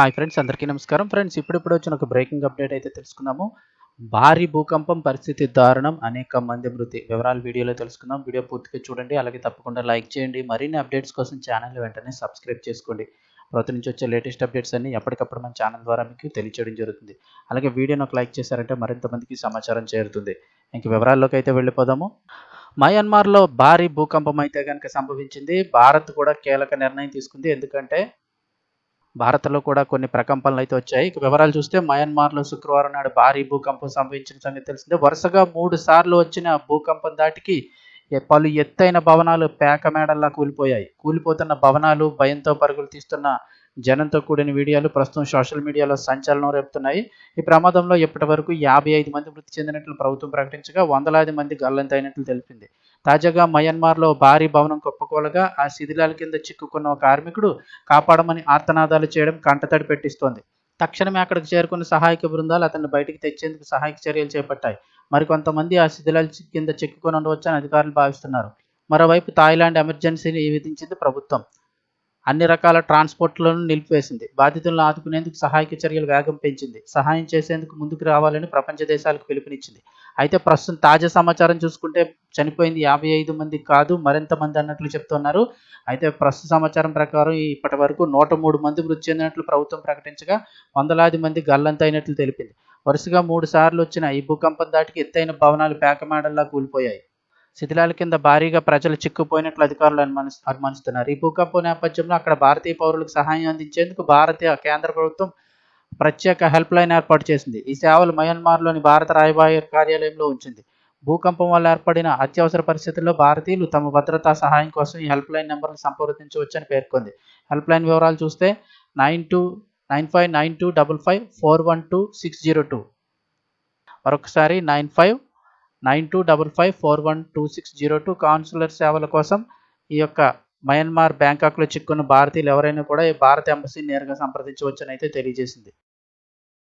Hi friends అందరికీ నమస్కారం. Friends ఇప్పుడిప్పుడు వచ్చిన ఒక బ్రేకింగ్ అప్డేట్ అయితే తెలుసుకున్నాము భారీ భూకంపం పరిస్థితి దారుణం అనేక మంది మృతి వివరాలు వీడియోలో తెలుసుకుందాం. వీడియో పూర్తిగా చూడండి అలాగే తప్పకుండా లైక్ చేయండి. మరిన్ని అప్డేట్స్ కోసం ఛానల్ వెంటనే సబ్స్క్రైబ్ చేసుకోండి. ప్రతి నుంచి వచ్చే లేటెస్ట్ అప్డేట్స్ అన్ని ఎప్పటికప్పుడు మన ఛానల్ ద్వారా మీకు తెలియచేయడం జరుగుతుంది. అలాగే వీడియోని ఒక లైక్ చేశారంటే మరింత మందికి సమాచారం చేరుతుంది. ఇంక వివరాల్లోకి అయితే వెళ్ళిపోదాము. మయన్మార్లో భారీ భూకంపం అయితే కనుక సంభవించింది. భారత్ కూడా కీలక నిర్ణయం తీసుకుంది. ఎందుకంటే భారత్లో కూడా కొన్ని ప్రకంపనలు అయితే వచ్చాయి. వివరాలు చూస్తే మయన్మార్లో శుక్రవారం నాడు భారీ భూకంపం సంభవించిన సంగతి తెలిసిందే. వరుసగా మూడు సార్లు వచ్చిన భూకంపం దాటికి పలు ఎత్తైన భవనాలు పేకమేడల్లా కూలిపోయాయి. కూలిపోతున్న భవనాలు భయంతో పరుగులు తీస్తున్న జనంతో కూడిన వీడియోలు ప్రస్తుతం సోషల్ మీడియాలో సంచలనం రేపుతున్నాయి. ఈ ప్రమాదంలో ఇప్పటి వరకు యాభై ఐదు మంది మృతి చెందినట్లు ప్రభుత్వం ప్రకటించగా వందలాది మంది గల్లంతైనట్లు తెలిపింది. తాజాగా మయన్మార్లో భారీ భవనం కుప్పకూలగా ఆ శిథిలాల కింద చిక్కుకున్న ఒక కార్మికుడు కాపాడమని ఆర్తనాదాలు చేయడం కంటతడి పెట్టిస్తోంది. తక్షణమే అక్కడికి చేరుకున్న సహాయక బృందాలు అతన్ని బయటికి తెచ్చేందుకు సహాయక చర్యలు చేపట్టాయి. మరికొంతమంది ఆ శిథిలాల కింద చిక్కుకొని ఉండవచ్చని అధికారులు భావిస్తున్నారు. మరోవైపు థాయిలాండ్ ఎమర్జెన్సీని విధించింది ప్రభుత్వం. అన్ని రకాల ట్రాన్స్పోర్ట్లను నిలిపివేసింది. బాధితులను ఆదుకునేందుకు సహాయక చర్యలు వేగం పెంచింది. సహాయం చేసేందుకు ముందుకు రావాలని ప్రపంచ దేశాలకు పిలుపునిచ్చింది. అయితే ప్రస్తుతం తాజా సమాచారం చూసుకుంటే చనిపోయింది యాభై ఐదు మంది కాదు మరింత మంది అన్నట్లు చెప్తున్నారు. అయితే ప్రస్తుత సమాచారం ప్రకారం ఇప్పటి వరకు నూట మూడు మంది మృతి చెందినట్లు ప్రభుత్వం ప్రకటించగా వందలాది మంది గల్లంతైనట్లు తెలిపింది. వరుసగా మూడు సార్లు వచ్చిన ఈ భూకంపం దాటికి ఎత్తైన భవనాలు పేకమాడల్లా కూలిపోయాయి. శిథిలాల కింద భారీగా ప్రజలు చిక్కుపోయినట్లు అధికారులు అనుమాని అనుమానిస్తున్నారు. ఈ భూకంపం నేపథ్యంలో అక్కడ భారతీయ పౌరులకు సహాయం అందించేందుకు భారతీయ కేంద్ర ప్రభుత్వం ప్రత్యేక హెల్ప్ లైన్ ఏర్పాటు చేసింది. ఈ సేవలు మయన్మార్లోని భారత రాయబార కార్యాలయంలో ఉంచింది. భూకంపం వల్ల ఏర్పడిన అత్యవసర పరిస్థితుల్లో భారతీయులు తమ భద్రతా సహాయం కోసం ఈ హెల్ప్ లైన్ నెంబర్ను సంప్రదించవచ్చని పేర్కొంది. హెల్ప్ లైన్ వివరాలు చూస్తే nine two nine five nine two double five four one two six zero two. మరొకసారి nine five nine two double five four one two six zero two consular సేవల కోసం ఈ యొక్క Myanmar బ్యాంకాక్లో చిక్కున్న భారతీయులు ఎవరైనా కూడా ఈ భారత ఎంబసీని నేరుగా సంప్రదించవచ్చని అయితే తెలియజేసింది.